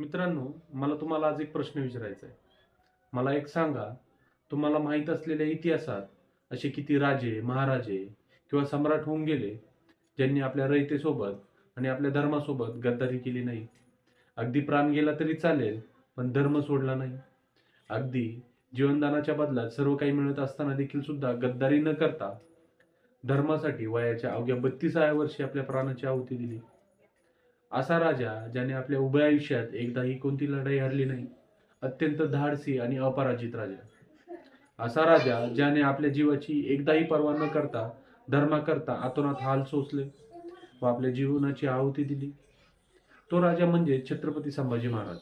मित्रांनो मला तुम्हाला आज एक प्रश्न विचारायचा आहे. मला एक सांगा तुम्हाला माहीत असलेल्या इतिहासात असे किती राजे महाराजे किंवा सम्राट होऊन गेले ज्यांनी आपल्या रयतेसोबत आणि आपल्या धर्मासोबत गद्दारी केली नाही? अगदी प्राण गेला तरी चालेल पण धर्म सोडला नाही. अगदी जीवनदानाच्या बदल्यात सर्व काही मिळत असताना देखील सुद्धा गद्दारी न करता धर्मासाठी वयाच्या अवघ्या बत्तीसाव्या वर्षी आपल्या प्राणाची आहुती दिली. असा राजा ज्याने आपल्या उभ्या आयुष्यात एकदाही कोणती लढाई हरली नाही अत्यंत धाडसी आणि अपराजित राजा. असा राजा ज्याने आपल्या जीवाची एकदाही पर्वा न करता धर्माकरता आतोनात हाल सोसले व आपल्या जीवनाची आहुती दिली. तो राजा म्हणजे छत्रपती संभाजी महाराज.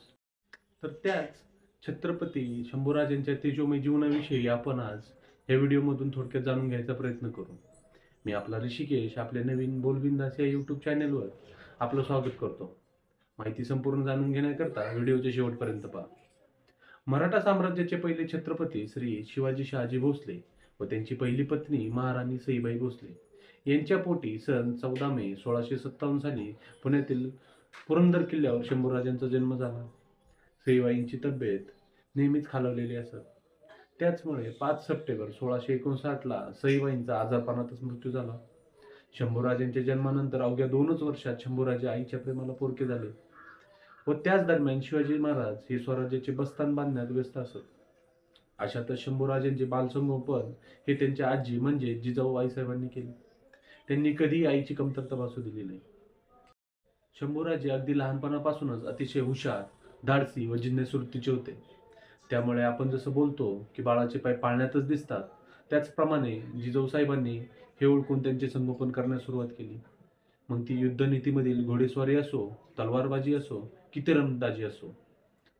तर त्याच छत्रपती शंभूराजांच्या तेजोमय जीवनाविषयी आपण आज या व्हिडिओमधून थोडक्यात जाणून घ्यायचा प्रयत्न करू. मी आपला ऋषिकेश आपल्या नवीन बोलबिंदास या यूट्यूब चॅनेलवर आपलं स्वागत करतो. माहिती संपूर्ण जाणून घेण्याकरता व्हिडिओच्या शेवटपर्यंत पहा. मराठा साम्राज्याचे पहिले छत्रपती श्री शिवाजी शहाजी भोसले व त्यांची पहिली पत्नी महाराणी सईबाई भोसले यांच्या पोटी सन चौदा मे सोळाशे सत्तावन्न साली पुण्यातील पुरंदर किल्ल्यावर शंभूराजांचा जन्म झाला. सईबाईंची तब्येत नेहमीच खालवलेली असत. त्याचमुळे पाच सप्टेंबर सोळाशे एकोणसाठला सईबाईंचा आजारपणातच मृत्यू झाला. शंभूराजांच्या जन्मानंतर अवघ्या दोनच वर्षात शंभूराजे आईच्या प्रेमाला पोरके झाले. व त्याच दरम्यान शिवाजी महाराज हे स्वराज्याचे बस्तान बांधण्यात व्यस्त असत. अशातच शंभूराजांचे बालसंगोपन हे त्यांच्या आजी म्हणजे जिजाऊ आईसाहेबांनी केले. त्यांनी कधी आईची कमतरता भासू दिली नाही. शंभूराजे अगदी लहानपणापासूनच अतिशय हुशार धाडसी व जिज्ञासवृत्तीचे होते. त्यामुळे आपण जसं बोलतो की बाळाचे पाय पाळण्यातच दिसतात त्याचप्रमाणे जिजाऊ साहेबांनी हे ओळखून त्यांचे संगोपन करण्यास सुरुवात केली. मग ती युद्धनीतीमधील घोडेस्वारी असो तलवारबाजी असो की तिरंदाजी असो.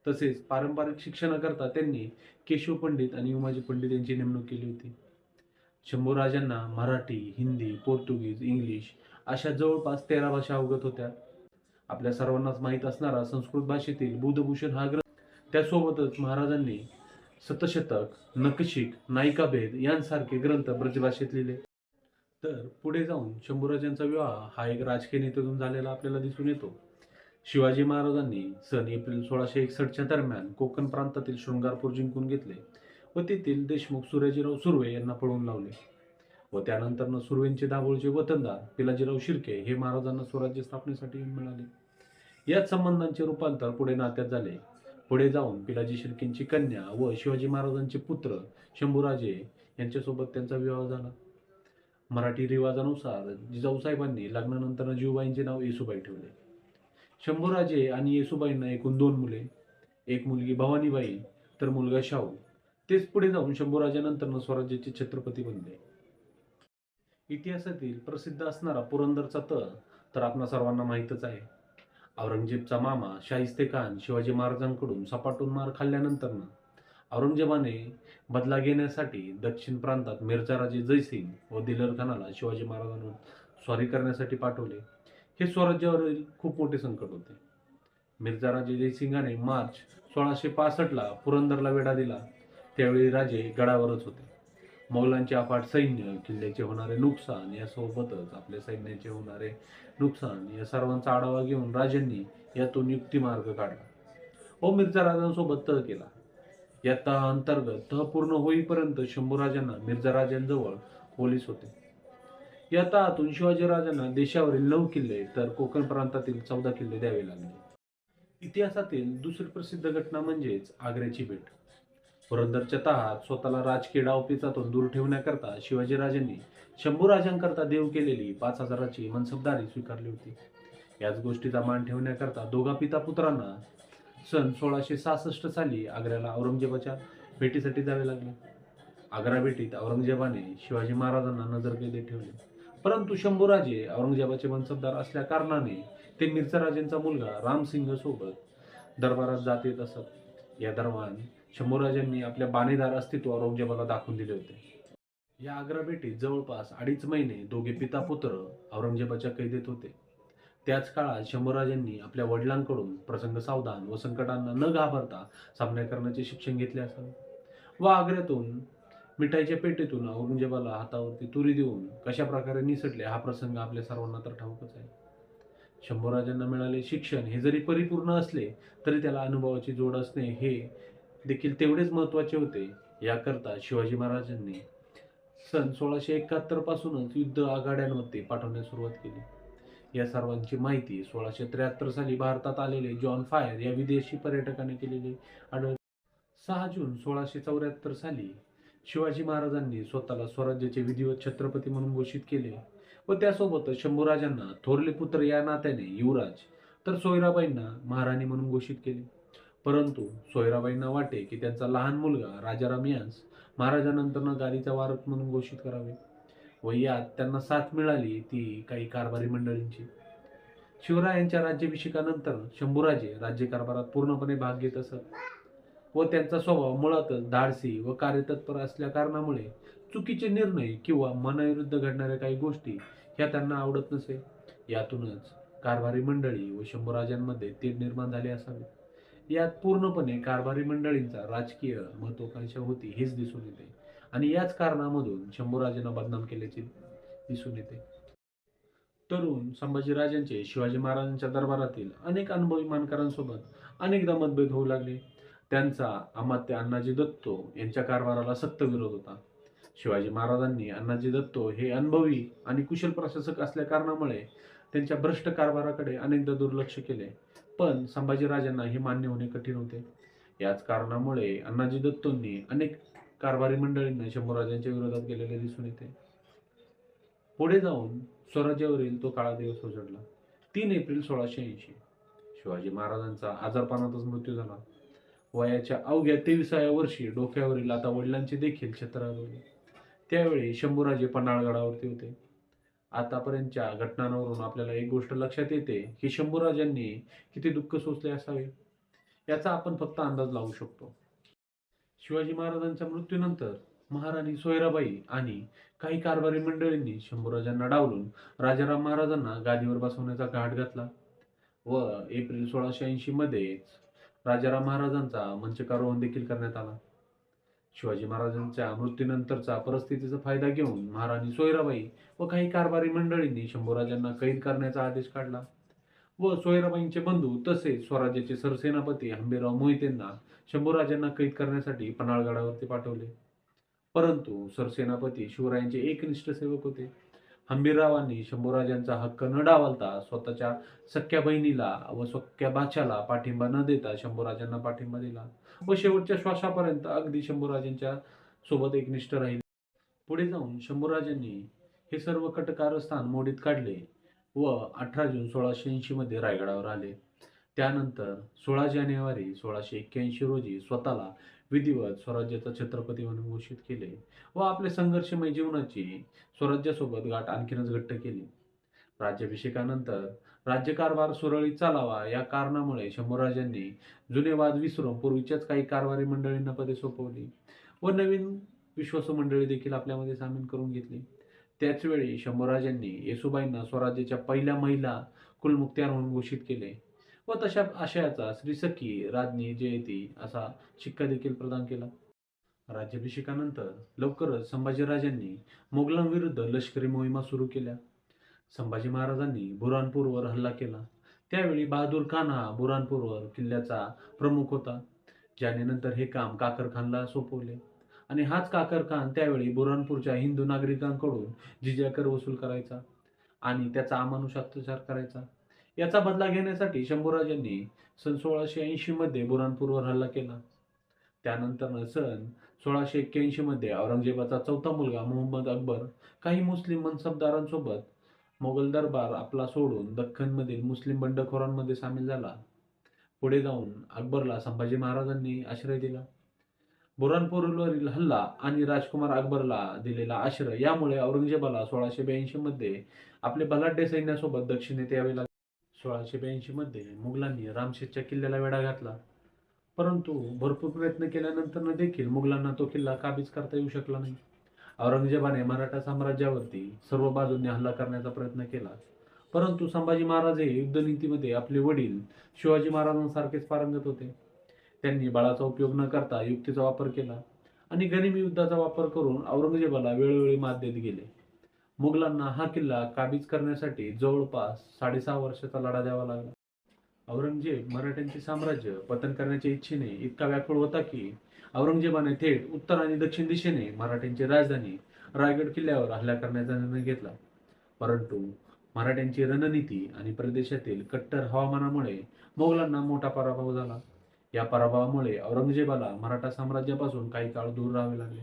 तसेच पारंपरिक शिक्षणाकरता त्यांनी केशव पंडित आणि उमाजी पंडित यांची नेमणूक केली होती. शंभूराजांना मराठी हिंदी पोर्तुगीज इंग्लिश अशा जवळपास तेरा भाषा अवगत होत्या. आपल्या सर्वांनाच माहीत असणारा संस्कृत भाषेतील बुधभूषण हा ग्रंथ. त्यासोबतच महाराजांनी सतशतक नकशिक नायिकाभेद यांसारखे ग्रंथ ब्रजभाषेत लिहिले. तर पुढे जाऊन शंभूराजांचा विवाह हा एक राजकीय नेत्यातून झालेला आपल्याला दिसून येतो. शिवाजी महाराजांनी सन एप्रिल सोळाशे एकसष्टच्या दरम्यान कोकण प्रांतातील शृंगारपूर जिंकून घेतले व तेथील देशमुख सूर्याजीराव सुर्वे यांना पळवून लावले. व त्यानंतरनं सुर्वेंचे दाभोळचे वतनदार पिलाजीराव शिर्के हे महाराजांना स्वराज्य स्थापनेसाठी मिळाले. याच संबंधांचे रूपांतर पुढे नात्यात झाले. पुढे जाऊन पिलाजी शिर्केंची कन्या व शिवाजी महाराजांचे पुत्र शंभूराजे यांच्यासोबत त्यांचा विवाह झाला. मराठी रिवाजानुसार जिजाऊसाहेबांनी लग्नानंतर जीवबाईंचे नाव येसुबाई ठेवले. शंभूराजे आणि येसुबाईंना एकूण दोन मुले एक मुलगी भवानीबाई तर मुलगा शाहू. तेच पुढे जाऊन शंभूराजानंतर स्वराज्याचे छत्रपती बनले. इतिहासातील प्रसिद्ध असणारा पुरंदरचा तळ तर आपणा सर्वांना माहीतच आहे. औरंगजेबचा मामा शाहिस्ते खान शिवाजी महाराजांकडून सपाटून मार खाल्ल्यानंतर औरंगजेबाने बदला घेण्यासाठी दक्षिण प्रांतात मिर्झाराजे जयसिंग व दिलर खानाला शिवाजी महाराजांवर स्वारी करण्यासाठी पाठवले. हे स्वराज्यावरील खूप मोठे संकट होते. मिर्झाराजे जयसिंगाने मार्च सोळाशे पासष्टला पुरंदरला वेढा दिला. त्यावेळी राजे गडावरच होते. मोगलांचे अफाट सैन्य किल्ल्याचे होणारे नुकसान यासोबतच आपल्या सैन्याचे होणारे नुकसान या सर्वांचा आढावा घेऊन राजांनी यातून युक्तिमार्ग काढला व मिर्झा राजांसोबत तळ केला. या तह अंतर्गत तह पूर्ण होईपर्यंत शंभूराजांना मिर्झा राजांजवळ पोलीस होते. या तहातून शिवाजीराजांना देशावरील नऊ किल्ले तर कोकण प्रांतातील चौदा किल्ले द्यावे लागले. इतिहासातील दुसरी प्रसिद्ध घटना म्हणजेच आग्र्याची भेट. पुरंदरच्या तहात स्वतःला राजकीय डावपेचातून दूर ठेवण्याकरता शिवाजीराजांनी शंभूराजांकरता देव केलेली पाच हजाराची मनसबदारी स्वीकारली होती. याच गोष्टीचा मान ठेवण्याकरता दोघा पिता पुत्रांना सन सोळाशे सहासष्ट साली आग्र्याला औरंगजेबाच्या भेटीसाठी जावे लागले. आग्रा भेटीत औरंगजेबाने शिवाजी महाराजांना नजरकैदेत ठेवले. परंतु शंभूराजे औरंगजेबाचे मनसबदार असल्या कारणाने ते मिर्झाराजेंचा मुलगा रामसिंह सोबत दरबारात जात येत असत. या दरम्यान शंभूराजांनी आपल्या बाणेदार अस्तित्व औरंगजेबाला दाखवून दिले होते. या आग्रा भेटीत जवळपास अडीच महिने दोघे पिता पुत्र औरंगजेबाच्या कैदेत होते. त्याच काळात शंभूराजांनी आपल्या वडिलांकडून प्रसंग सावधान व संकटांना न घाबरता सामना करण्याचे शिक्षण घेतले असावे. व आग्र्यातून मिठाईच्या पेटीतून औरंगजेबाला हातावरती तुरी देऊन कशा प्रकारे निसटले हा प्रसंग आपल्या सर्वांना तर ठाऊकच आहे. शंभूराजांना मिळाले शिक्षण हे जरी परिपूर्ण असले तरी त्याला अनुभवाची जोड असणे हे देखील तेवढेच महत्त्वाचे होते. याकरता शिवाजी महाराजांनी सन सोळाशे एकाहत्तर पासूनच युद्ध आघाड्यांमध्ये पाठवण्यास सुरुवात केली. या सर्वांची माहिती. सोळाशे त्र्याहत्तर साली भारतात आलेले जॉन फायर या विदेशी पर्यटकाने केलेली आढळ सहा जून सोळाशे चौऱ्याहत्तर साली शिवाजी महाराजांनी स्वतःला स्वराज्याचे विधिवत छत्रपती म्हणून घोषित केले व त्यासोबतच शंभूराजांना थोरले पुत्र या नात्याने युवराज तर सोयराबाईंना महाराणी म्हणून घोषित केले. परंतु सोयराबाईंना वाटे की त्यांचा लहान मुलगा राजाराम यांस महाराजानंतर गादीचा वारक म्हणून घोषित करावे. व यात त्यांना साथ मिळाली ती काही कारभारी मंडळींची. शिवरायांच्या राज्याभिषेकानंतर शंभूराजे राज्यकारभारात पूर्णपणे भाग घेत असत. व त्यांचा स्वभाव मुळातच धाडसी व कार्यतत्पर असल्या कारणामुळे चुकीचे निर्णय किंवा मनाविरुद्ध घडणाऱ्या काही गोष्टी ह्या त्यांना आवडत नसे. यातूनच कारभारी मंडळी व शंभूराजांमध्ये तेढ निर्माण झाले असावे. यात पूर्णपणे कारभारी मंडळींचा राजकीय महत्वाकांक्षा होती हेच दिसून येते. आणि याच कारणामधून शंभूराजांना बदनाम केल्याचे दिसून येते. तरुण संभाजीराजांचे शिवाजी महाराजांच्या दरबारातील अनेक अनुभवी मानकरांसोबत अनेकदा मतभेद होऊ लागले. त्यांचा अमात्य अण्णाजी दत्तो यांच्या कारभाराला सक्त विरोध होता. शिवाजी महाराजांनी अण्णाजी दत्तो हे अनुभवी आणि कुशल प्रशासक असल्या कारणामुळे त्यांच्या भ्रष्ट कारभाराकडे अनेकदा दुर्लक्ष केले. पण संभाजीराजांना हे मान्य होणे कठीण होते. याच कारणामुळे अण्णाजी दत्तोंनी अनेक कारभारी मंडळींना शंभूराजांच्या विरोधात गेलेले दिसून येते. पुढे जाऊन स्वराज्यावरील तो काळा दिवस उजडला. तीन एप्रिल सोळाशे ऐंशी. शिवाजी महाराजांचा आजारपणातच मृत्यू झाला. वयाच्या अवघ्या तेविसाव्या वर्षी डोक्यावरील आता वडिलांचे देखील छत्र हरवले त्यावेळी शंभूराजे पन्हाळगडावरती होते. आतापर्यंतच्या घटनांवरून आपल्याला एक गोष्ट लक्षात येते की शंभूराजांनी किती दुःख सोसले असावे? याचा आपण फक्त अंदाज लावू शकतो. शिवाजी महाराजांच्या मृत्यूनंतर महाराणी सोयराबाई आणि काही कारभारी मंडळींनी शंभूराजांना डावलून राजाराम महाराजांना गादीवर बसवण्याचा घाट घातला व एप्रिल सोळाशे ऐंशी मध्येच राजाराम महाराजांचा मंचकारोहण देखील करण्यात आला. शिवाजी महाराजांच्या मृत्यूनंतरचा परिस्थितीचा फायदा घेऊन महाराणी सोयराबाई व काही कारभारी मंडळींनी शंभूराजांना कैद करण्याचा आदेश काढला. व सोयराबाईंचे बंधू तसेच स्वराज्याचे सरसेनापती हंबीराव मोहितेंना शंभूराजांना कैद करण्यासाठी पन्हाळगडावरती पाठवले. परंतु सरसेनापती शिवरायांचे एकनिष्ठ सेवक होते. हंबीररावांनी शंभूराजांचा हक्क न डावलता स्वतःच्या सख्या बहिणीला व सख्या बाच्याला पाठिंबा न देता शंभूराजांना पाठिंबा दिला व शेवटच्या श्वासापर्यंत अगदी शंभूराजांच्या सोबत एकनिष्ठ राहिले. पुढे जाऊन शंभूराजांनी हे सर्व कटकारस्थान मोडीत काढले. व अठरा जून सोळाशे ऐंशीमध्ये रायगडावर आले. त्यानंतर सोळा जानेवारी सोळाशे एक्क्याऐंशी रोजी स्वतःला विधिवत स्वराज्याचा छत्रपती म्हणून घोषित केले व आपले संघर्षमय जीवनाची स्वराज्यासोबत गाठ आणखीनच घट्ट केली. राज्याभिषेकानंतर राज्यकारभार सुरळीत चालावा या कारणामुळे शंभूराजांनी जुने वाद विसरून पूर्वीच्याच काही कारभारी मंडळींना पदे सोपवली व नवीन विश्वासू मंडळी देखील आपल्यामध्ये सामील करून घेतली. त्याचवेळी शंभूराजांनी येसुबाईंना स्वराज्याच्या पहिल्या महिला कुलमुक्त्यार म्हणून घोषित केले व तशा आशयाचा श्री सखी राज्ञी जयती असा शिक्का देखील प्रदान केला. राज्याभिषेकानंतर लवकरच संभाजीराजांनी मोगलांविरुद्ध लष्करी मोहिमा सुरू केल्या. संभाजी महाराजांनी बुरानपूरवर हल्ला केला. त्यावेळी बहादूर खान हा बुरानपूरवर किल्ल्याचा प्रमुख होता. ज्याने नंतर हे काम काकर खानला सोपवले. आणि हाच काकर खान त्यावेळी बुरहानपूरच्या हिंदू नागरिकांकडून जिजिया कर वसूल करायचा आणि त्याचा अमानुष अत्याचार करायचा. याचा बदला घेण्यासाठी शंभूराजांनी सन सोळाशे ऐंशी मध्ये हल्ला केला. त्यानंतर सन सोळाशे एक्क्याऐंशी मध्ये औरंगजेबाचा चौथा मुलगा मोहम्मद अकबर काही मुस्लिम मनसबदारांसोबत मोगल दरबार आपला सोडून दख्खनमधील मुस्लिम बंडखोरांमध्ये सामील झाला. पुढे जाऊन अकबरला संभाजी महाराजांनी आश्रय दिला. बुरानपूरवरील हल्ला आणि राजकुमार अकबरला दिलेला आश्रय यामुळे औरंगजेबाला सोळाशे ब्याऐंशी मध्ये आपले बलाढ्य सैन्यासोबत दक्षिणेत यावे लागले. सोळाशे ब्याऐंशी मध्ये मुघलांनी रामशेजच्या किल्ल्याला वेढा घातला. परंतु भरपूर प्रयत्न केल्यानंतर देखील मुघलांना तो किल्ला काबीज करता येऊ शकला नाही. औरंगजेबाने मराठा साम्राज्यावरती सर्व बाजूंनी हल्ला करण्याचा प्रयत्न केला. परंतु संभाजी महाराज हे युद्धनीतीमध्ये आपले वडील शिवाजी महाराजांसारखेच पारंगत होते. त्यांनी बळाचा उपयोग न करता युक्तीचा वापर केला आणि गनिमी युद्धाचा वापर करून औरंगजेबाला वेळोवेळी मात देत गेले. मुघलांना हा किल्ला काबीज करण्यासाठी जवळपास साडेसहा वर्षाचा लढा द्यावा लागला. औरंगजेब मराठ्यांचे साम्राज्य पतन करण्याच्या इच्छेने इतका व्याकुळ होता की औरंगजेबाने थेट उत्तर आणि दक्षिण दिशेने मराठ्यांची राजधानी रायगड किल्ल्यावर हल्ला करण्याचा निर्णय घेतला. परंतु मराठ्यांची रणनीती आणि प्रदेशातील कट्टर हवामानामुळे मोगलांना मोठा पराभव झाला. या पराभवामुळे औरंगजेबाला मराठा साम्राज्यापासून काही काळ दूर राहावे लागले.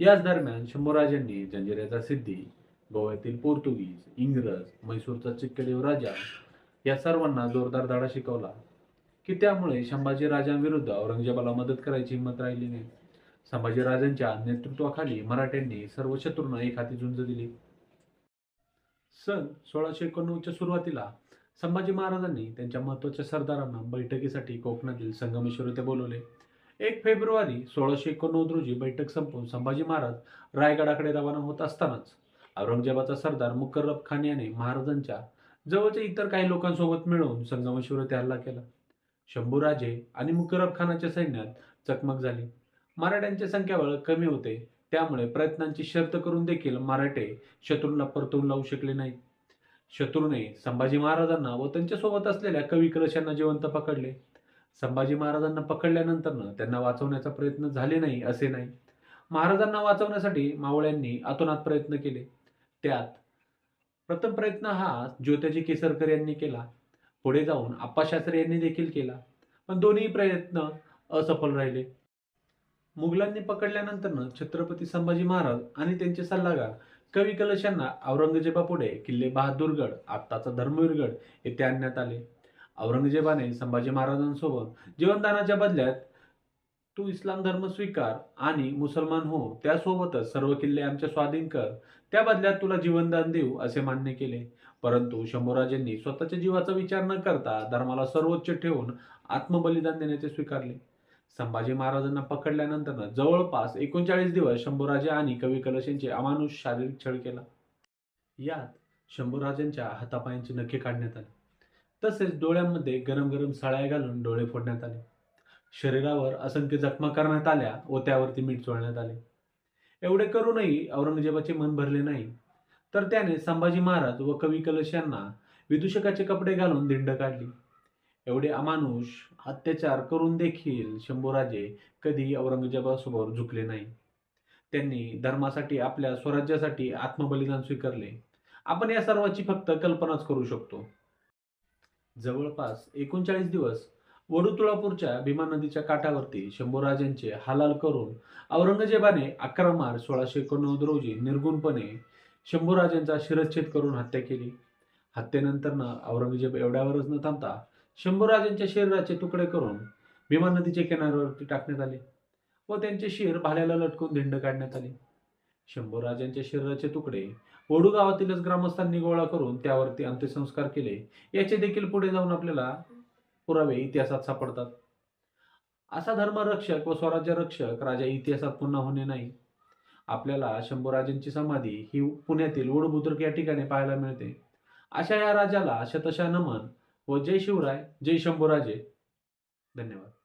याच दरम्यान शंभूराजांनी जंजिऱ्याचा सिद्धी गोव्यातील पोर्तुगीज इंग्रज म्हैसूरचा चिक्कडेव राजा या सर्वांना जोरदार धडा शिकवला की त्यामुळे संभाजी राजांविरुद्ध औरंगजेबाला मदत करायची हिंमत राहिली नाही. संभाजीराजांच्या नेतृत्वाखाली मराठ्यांनी सर्व शत्रूंना एक हाती झुंज दिली. सन सोळाशे एकोणनव्वदच्या सुरुवातीला संभाजी महाराजांनी त्यांच्या महत्त्वाच्या सरदारांना बैठकीसाठी कोकणातील संगमेश्वर येथे बोलवले. एक फेब्रुवारी सोळाशे एकोणनव्वद रोजी बैठक संपवून संभाजी महाराज रायगडाकडे रवाना होत असतानाच औरंगजेबाचा सरदार मुकर्रब खान याने महाराजांच्या जवळच्या इतर काही लोकांसोबत मिळून संगमेश्वर येथे हल्ला केला. शंभूराजे आणि मुकर्रब खानाच्या सैन्यात चकमक झाली. मराठ्यांचे संख्याबळ कमी होते त्यामुळे प्रयत्नांची शर्त करून देखील मराठे शत्रूंना परतवून लावू शकले नाहीत. शत्रूने संभाजी महाराजांना व त्यांच्यासोबत असलेल्या कवी कलशांना जिवंत पकडले. संभाजी महाराजांना पकडल्यानंतरनं त्यांना वाचवण्याचा प्रयत्न झाले नाही असे नाही. महाराजांना वाचवण्यासाठी मावळ्यांनी अतोनात प्रयत्न केले. त्यात प्रथम प्रयत्न हा ज्योत्याजी केसरकर यांनी केला. पुढे जाऊन आप्पाशास्त्री यांनी देखील केला. पण दोन्ही प्रयत्न असफल राहिले. मुघलांनी पकडल्यानंतरनं छत्रपती संभाजी महाराज आणि त्यांचे सल्लागार कवी कलश यांना औरंगजेबापुढे किल्ले बहादूरगड आत्ताचा धर्मवीरगड येथे आणण्यात आले. औरंगजेबाने संभाजी महाराजांसोबत जीवनदानाच्या बदल्यात तू इस्लाम धर्म स्वीकार आणि मुसलमान हो त्यासोबतच सर्व किल्ले आमच्या स्वाधीन कर. त्या बदल्यात तुला जीवनदान देऊ असे मान्य केले. परंतु शंभूराजांनी स्वतःच्या जीवाचा विचार न करता धर्माला सर्वोच्च ठेवून आत्मबलिदान देण्याचे स्वीकारले. संभाजी महाराजांना पकडल्यानंतर जवळपास एकोणचाळीस दिवस शंभूराजे आणि कवी कलश यांचे अमानुष शारीरिक छळ केला. यात शंभूराजांच्या हातापायांची नखे काढण्यात आली. तसेच डोळ्यांमध्ये गरम गरम साळ्या घालून डोळे फोडण्यात आले. शरीरावर असंख्य जखमा करण्यात आल्या व त्यावरती मीठ चोळण्यात आले. एवढे करूनही औरंगजेबाचे मन भरले नाही. तर त्याने संभाजी महाराज व कवी कलश यांना विदूषकाचे कपडे घालून दिंड काढली. एवढे अमानुष अत्याचार करून देखील शंभूराजे कधी औरंगजेबासमोर झुकले नाही. त्यांनी धर्मासाठी आपल्या स्वराज्यासाठी आत्मबलिदान स्वीकारले. आपण या सर्वाची फक्त कल्पनाच करू शकतो. जवळपास एकोणचाळीस दिवस वडुतुळापूरच्या भीमा नदीच्या काठावरती शंभूराजांचे हालाल करून औरंगजेबाने अकरा मार्च सोळाशे एकोणनव्वद रोजी निर्गुणपणे शंभूराजांचा शिरच्छेद करून हत्या केली. हत्येनंतर औरंगजेब एवढ्यावरच न थांबता शंभूराजांच्या शरीराचे तुकडे करून भीमा नदीच्या किनाऱ्यावरती टाकण्यात आले व त्यांचे शिर भाल्याला लटकून धिंड काढण्यात आली. शंभूराजांच्या शरीराचे तुकडे ओडू गावातीलच ग्रामस्थांनी गोळा करून त्यावरती अंत्यसंस्कार केले. याचे देखील पुढे जाऊन आपल्याला पुरावे इतिहासात सापडतात. असा धर्मरक्षक व स्वराज्य रक्षक राजा इतिहासात पुन्हा होणे नाही. आपल्याला शंभूराजांची समाधी ही पुण्यातील वडबुद्रुक या ठिकाणी पाहायला मिळते. अशा या राजाला शतशा नमन व जय शिवराय जय शंभूराजे. धन्यवाद.